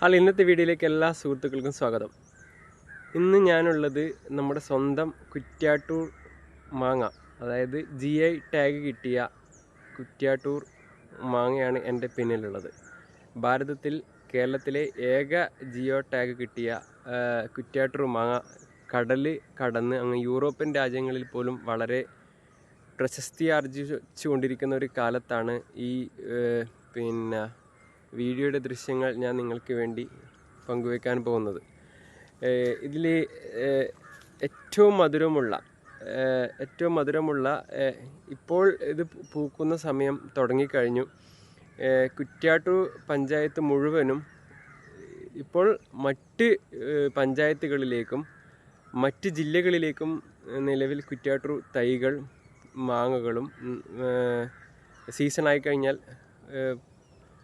Hello ഇന്നത്തെ വീഡിയോയിലേക്ക് എല്ലാ സുഹൃത്തുക്കൾക്കും സ്വാഗതം. ഇന്ന് ഞാനുള്ളത് നമ്മുടെ സ്വന്തം കുറ്റ്യാട്ടൂർ മാങ്ങ അതായത് ജി ഐ ടാഗ് കിട്ടിയ കുറ്റ്യാട്ടൂർ മാങ്ങയാണ് എന്റെ പിന്നിലുള്ളത്. ഭാരതത്തിൽ കേരളത്തിലെ ഏക ജിയോ ടാഗ് കിട്ടിയ കുറ്റ്യാട്ടൂർ മാങ്ങ കടൽ കടന്ന് അങ്ങ് യൂറോപ്യൻ രാജ്യങ്ങളിൽ പോലും വളരെ പ്രശസ്തി ആർജിച്ചുകൊണ്ടിരിക്കുന്ന ഒരു കാലത്താണ് ഈ പിന്നെ വീഡിയോയുടെ ദൃശ്യങ്ങൾ ഞാൻ നിങ്ങൾക്ക് വേണ്ടി പങ്കുവെക്കാൻ പോകുന്നത്. ഇതിൽ ഏറ്റവും മധുരമുള്ള ഏറ്റവും മധുരമുള്ള ഇപ്പോൾ ഇത് പൂക്കുന്ന സമയം തുടങ്ങിക്കഴിഞ്ഞു. കുറ്റ്യാട്ടു പഞ്ചായത്ത് മുഴുവനും ഇപ്പോൾ മറ്റ് പഞ്ചായത്തുകളിലേക്കും മറ്റ് ജില്ലകളിലേക്കും നിലവിൽ കുറ്റ്യാട്ടു തൈകൾ മാങ്ങകളും സീസണായി കഴിഞ്ഞാൽ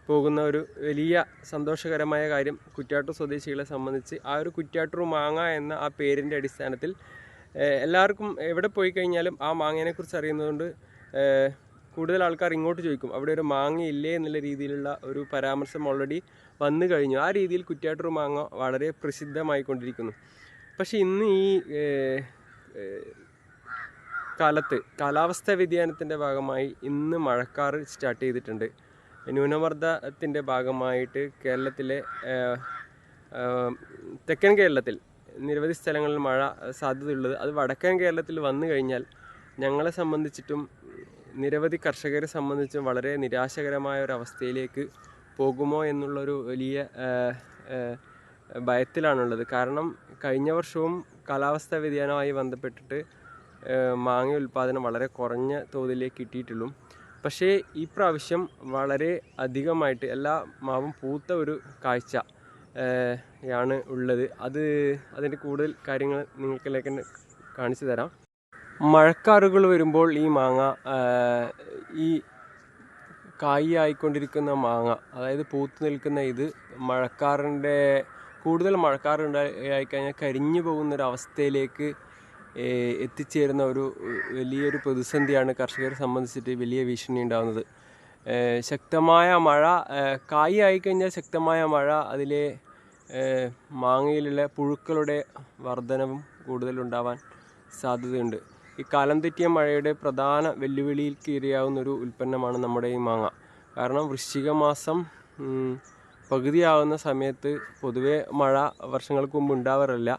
പോകുന്ന ഒരു വലിയ സന്തോഷകരമായ കാര്യം കുറ്റ്യാട്ടൂർ സ്വദേശികളെ സംബന്ധിച്ച് ആ ഒരു കുറ്റ്യാട്ടൂർ മാങ്ങ എന്ന ആ പേരിന്റെ അടിസ്ഥാനത്തിൽ എല്ലാവർക്കും എവിടെ പോയി കഴിഞ്ഞാലും ആ മാങ്ങേനെക്കുറിച്ച് അറിയുന്നതുകൊണ്ട് കൂടുതൽ ആൾക്കാർ ഇങ്ങോട്ട് ചോദിക്കും അവിടെ ഒരു മാങ്ങ ഇല്ലേ? എന്നുള്ള രീതിയിലുള്ള ഒരു പരാമർശം ഓൾറെഡി വന്നു കഴിഞ്ഞു. ആ രീതിയിൽ കുറ്റ്യാട്ടൂർ മാങ്ങ വളരെ പ്രസിദ്ധമായിക്കൊണ്ടിരിക്കുന്നു. പക്ഷേ ഇന്ന് ഈ കാലത്ത് കാലാവസ്ഥാ വ്യതിയാനത്തിന്റെ ഭാഗമായി ഇന്ന് മഴക്കാറ് സ്റ്റാർട്ട് ചെയ്തിട്ടുണ്ട്. ന്യൂനമർദ്ദത്തിന്റെ ഭാഗമായിട്ട് കേരളത്തിലെ തെക്കൻ കേരളത്തിൽ നിരവധി സ്ഥലങ്ങളിൽ മഴ സാധ്യതയുള്ളത്. അത് വടക്കൻ കേരളത്തിൽ വന്നു കഴിഞ്ഞാൽ ഞങ്ങളെ സംബന്ധിച്ചിട്ടും നിരവധി കർഷകരെ സംബന്ധിച്ചും വളരെ നിരാശകരമായ ഒരു അവസ്ഥയിലേക്ക് പോകുമോ എന്നുള്ളൊരു വലിയ ഭയത്തിലാണുള്ളത്. കാരണം കഴിഞ്ഞ വർഷവും കാലാവസ്ഥാ വ്യതിയാനമായി ബന്ധപ്പെട്ടിട്ട് മാങ്ങ ഉൽപ്പാദനം വളരെ കുറഞ്ഞ തോതിലേക്ക് കിട്ടിയിട്ടുള്ളൂ. പക്ഷേ ഈ പ്രാവശ്യം വളരെ അധികമായിട്ട് എല്ലാ മാവും പൂത്ത ഒരു കാഴ്ച ആണ് ഉള്ളത്. അത് അതിന്റെ കൂടുതൽ കാര്യങ്ങൾ നിങ്ങൾക്കിലേക്ക് കാണിച്ചു തരാം. മഴക്കാറുകൾ വരുമ്പോൾ ഈ മാങ്ങ ഈ കായി മാങ്ങ അതായത് പൂത്ത് നിൽക്കുന്ന ഇത് മഴക്കാറിന്റെ കൂടുതൽ മഴക്കാറുണ്ടായി കഴിഞ്ഞാൽ കരിഞ്ഞു പോകുന്നൊരവസ്ഥയിലേക്ക് എത്തിച്ചേരുന്ന ഒരു വലിയൊരു പ്രതിസന്ധിയാണ് കർഷകരെ സംബന്ധിച്ചിട്ട് വലിയ ഭീഷണി ഉണ്ടാകുന്നത് ശക്തമായ മഴ കായി ആയിക്കഴിഞ്ഞാൽ ശക്തമായ മഴ അതിലെ മാങ്ങയിലുള്ള പുഴുക്കളുടെ വർധനവും കൂടുതലുണ്ടാവാൻ സാധ്യതയുണ്ട്. ഈ കാലം തെറ്റിയ മഴയുടെ പ്രധാന വെല്ലുവിളിക്ക് ഒരു ഉൽപ്പന്നമാണ് നമ്മുടെ ഈ മാങ്ങ. കാരണം വൃശ്ചിക മാസം പകുതിയാവുന്ന സമയത്ത് പൊതുവേ മഴ വർഷങ്ങൾക്ക് മുമ്പ് ഉണ്ടാവാറില്ല.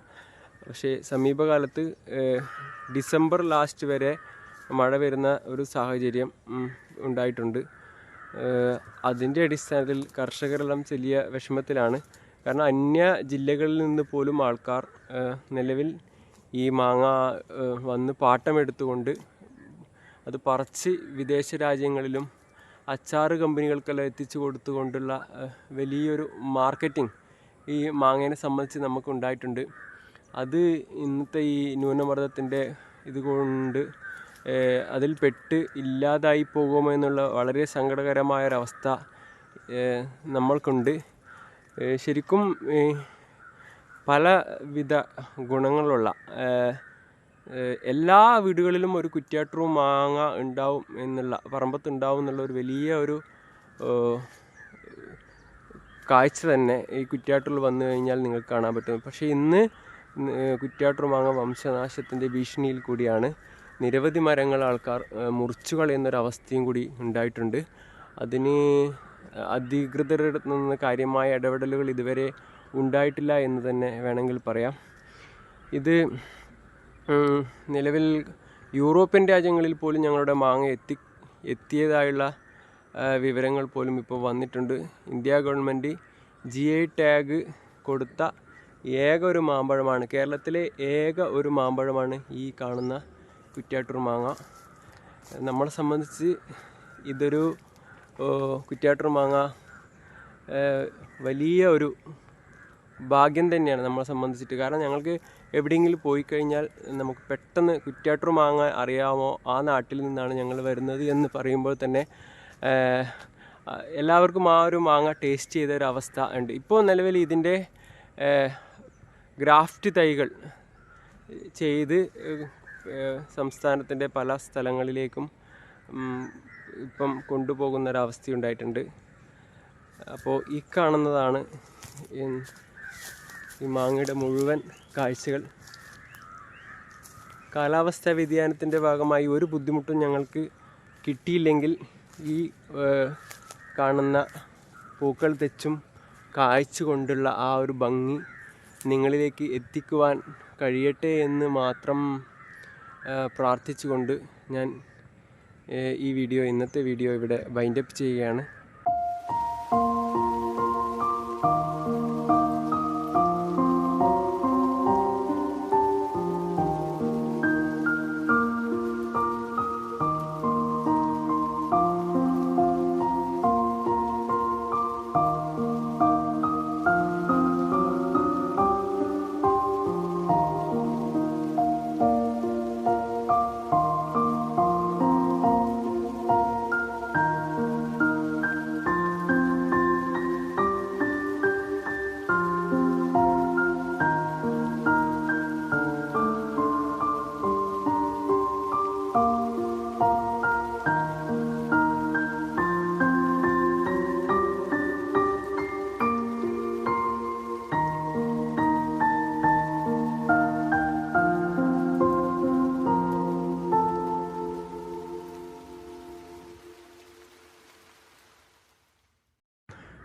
പക്ഷേ സമീപകാലത്ത് ഡിസംബർ ലാസ്റ്റ് വരെ മഴ വരുന്ന ഒരു സാഹചര്യം ഉണ്ടായിട്ടുണ്ട്. അതിന്റെ അടിസ്ഥാനത്തിൽ കർഷകരെല്ലാം ചെറിയ വിഷമത്തിലാണ്. കാരണം അന്യ ജില്ലകളിൽ നിന്ന് പോലും ആൾക്കാർ നിലവിൽ ഈ മാങ്ങ വന്ന് പാട്ടമെടുത്തുകൊണ്ട് അത് പറച്ച് വിദേശ രാജ്യങ്ങളിലും അച്ചാറ് കമ്പനികൾക്കെല്ലാം എത്തിച്ചു കൊടുത്തുകൊണ്ടുള്ള വലിയൊരു മാർക്കറ്റിംഗ് ഈ മാങ്ങേനെ സംബന്ധിച്ച് നമുക്ക് ഉണ്ടായിട്ടുണ്ട് അത് ഇന്നത്തെ ഈ ന്യൂനമർദ്ദത്തിന്റെ ഇതുകൊണ്ട് അതിൽ പെട്ട് ഇല്ലാതായി പോകുമോ എന്നുള്ള വളരെ സങ്കടകരമായ ഒരവസ്ഥ ഏഹ്, നമ്മൾക്കുണ്ട് ശരിക്കും പലവിധ ഗുണങ്ങളുള്ള എല്ലാ വീടുകളിലും ഒരു കുറ്റ്യാട്ടൂർ മാങ്ങ ഉണ്ടാവും എന്നുള്ള പറമ്പത്ത് ഉണ്ടാവും എന്നുള്ള ഒരു വലിയ ഒരു കാഴ്ച തന്നെ ഈ കുറ്റ്യാട്ടൂരിൽ വന്നു കഴിഞ്ഞാൽ നിങ്ങൾക്ക് കാണാൻ പറ്റും. പക്ഷേ ഇന്ന് ഏഹ്, കുറ്റ്യാട്ടൂർ മാങ്ങ വംശനാശത്തിന്റെ ഭീഷണിയിൽ കൂടിയാണ്. നിരവധി മരങ്ങൾ ആൾക്കാർ മുറിച്ചു കളയുന്നൊരവസ്ഥയും കൂടി ഉണ്ടായിട്ടുണ്ട്. അതിന് അധികൃതരുടെ നിന്ന് കാര്യമായ ഇടപെടലുകൾ ഇതുവരെ ഉണ്ടായിട്ടില്ല എന്ന് തന്നെ വേണമെങ്കിൽ പറയാം. ഇത് നിലവിൽ യൂറോപ്യൻ രാജ്യങ്ങളിൽ പോലും ഞങ്ങളുടെ മാങ്ങ എത്തി എത്തിയതായുള്ള വിവരങ്ങൾ പോലും ഇപ്പോൾ വന്നിട്ടുണ്ട്. India government G I tag കൊടുത്ത ഏക ഒരു മാമ്പഴമാണ്. കേരളത്തിലെ ഏക ഒരു മാമ്പഴമാണ് ഈ കാണുന്ന കുറ്റ്യാട്ടൂർ മാങ്ങ. നമ്മളെ സംബന്ധിച്ച് ഇതൊരു കുറ്റ്യാട്ടൂർ മാങ്ങ വലിയ ഒരു ഭാഗ്യം തന്നെയാണ് നമ്മളെ സംബന്ധിച്ചിട്ട്. കാരണം ഞങ്ങൾക്ക് എവിടെയെങ്കിലും പോയി കഴിഞ്ഞാൽ നമുക്ക് പെട്ടെന്ന് കുറ്റ്യാട്ടൂർ മാങ്ങ അറിയാമോ? ആ നാട്ടിൽ നിന്നാണ് ഞങ്ങൾ വരുന്നത് എന്ന് പറയുമ്പോൾ തന്നെ എല്ലാവർക്കും ആ ഒരു മാങ്ങ ടേസ്റ്റ് ചെയ്ത ഒരു അവസ്ഥ ഉണ്ട്. ഇപ്പോൾ നിലവിൽ ഇതിന്റെ ഗ്രാഫ്റ്റ് തൈകൾ ചെയ്ത് സംസ്ഥാനത്തിന്റെ പല സ്ഥലങ്ങളിലേക്കും ഇപ്പം കൊണ്ടുപോകുന്ന ഒരവസ്ഥയുണ്ടായിട്ടുണ്ട് അപ്പോൾ ഈ കാണുന്നതാണ് ഈ മാങ്ങയുടെ മുഴുവൻ കാഴ്ചകൾ. കാലാവസ്ഥാ വ്യതിയാനത്തിന്റെ ഭാഗമായി ഒരു ബുദ്ധിമുട്ടും ഞങ്ങൾക്ക് കിട്ടിയില്ലെങ്കിൽ ഈ കാണുന്ന പൂക്കൾ തെച്ചും കാഴ്ച കൊണ്ടുള്ള ആ ഒരു ഭംഗി നിങ്ങളിലേക്ക് എത്തിക്കുവാൻ കഴിയട്ടെ എന്ന് മാത്രം പ്രാർത്ഥിച്ചുകൊണ്ട് ഞാൻ ഈ വീഡിയോ ഇന്നത്തെ വീഡിയോ ഇവിടെ വൈൻഡപ്പ് ചെയ്യുകയാണ്.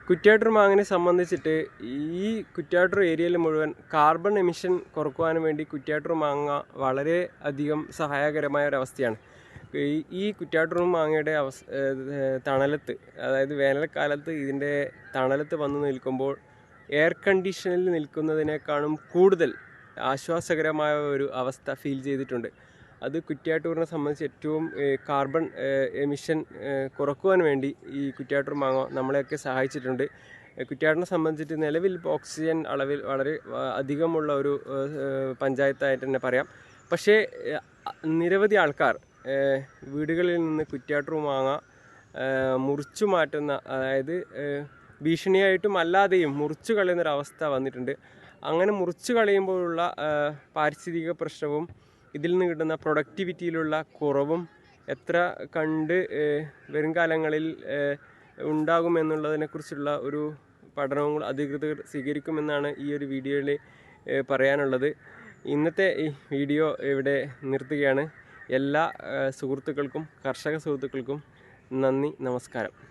കുറ്റ്യാട്ടൂർ മാങ്ങിനെ സംബന്ധിച്ചിട്ട് ഈ കുറ്റ്യാട്ടൂർ ഏരിയയിൽ മുഴുവൻ കാർബൺ എമിഷൻ കുറക്കുവാൻ വേണ്ടി കുറ്റ്യാട്ടൂർ മാങ്ങ വളരെ അധികം സഹായകരമായ ഒരവസ്ഥയാണ് ഈ കുറ്റ്യാട്ടൂർ മാങ്ങയുടെ അവസ് തണലത്ത് അതായത് വേനൽക്കാലത്ത് ഇതിന്റെ തണലത്ത് വന്ന് നിൽക്കുമ്പോൾ എയർ കണ്ടീഷനിൽ നിൽക്കുന്നതിനേക്കാളും കൂടുതൽ ആശ്വാസകരമായ ഒരു അവസ്ഥ ഫീൽ ചെയ്തിട്ടുണ്ട്. അത് കുറ്റിയാട്ടൂരിനെ സംബന്ധിച്ച് ഏറ്റവും കാർബൺ എമിഷൻ കുറക്കുവാൻ വേണ്ടി ഈ കുറ്റിയാട്ടൂർ മാങ്ങ നമ്മളെയൊക്കെ സഹായിച്ചിട്ടുണ്ട്. കുറ്റിയാട്ടിനെ സംബന്ധിച്ചിട്ട് നിലവിൽ ഓക്സിജൻ അളവിൽ വളരെ അധികമുള്ള ഒരു പഞ്ചായത്തായിട്ട് തന്നെ പറയാം. പക്ഷേ നിരവധി ആൾക്കാർ വീടുകളിൽ നിന്ന് കുറ്റിയാട്ടൂർ മാങ്ങ മുറിച്ചു മാറ്റുന്ന അതായത് ഭീഷണിയായിട്ടും അല്ലാതെയും മുറിച്ചു കളയുന്നൊരവസ്ഥ വന്നിട്ടുണ്ട്. അങ്ങനെ മുറിച്ചു കളയുമ്പോഴുള്ള പാരിസ്ഥിതിക പ്രശ്നവും ഇതിൽ നിന്ന് കിട്ടുന്ന പ്രൊഡക്ടിവിറ്റിയിലുള്ള കുറവും എത്ര കണ്ട് വരും കാലങ്ങളിൽ ഉണ്ടാകുമെന്നുള്ളതിനെക്കുറിച്ചുള്ള ഒരു പഠനവും അധികൃതർ സ്വീകരിക്കുമെന്നാണ് ഈ ഒരു വീഡിയോയിൽ പറയാനുള്ളത്. ഇന്നത്തെ ഈ വീഡിയോ ഇവിടെ നിർത്തുകയാണ്. എല്ലാ സുഹൃത്തുക്കൾക്കും കർഷക സുഹൃത്തുക്കൾക്കും നന്ദി നമസ്കാരം.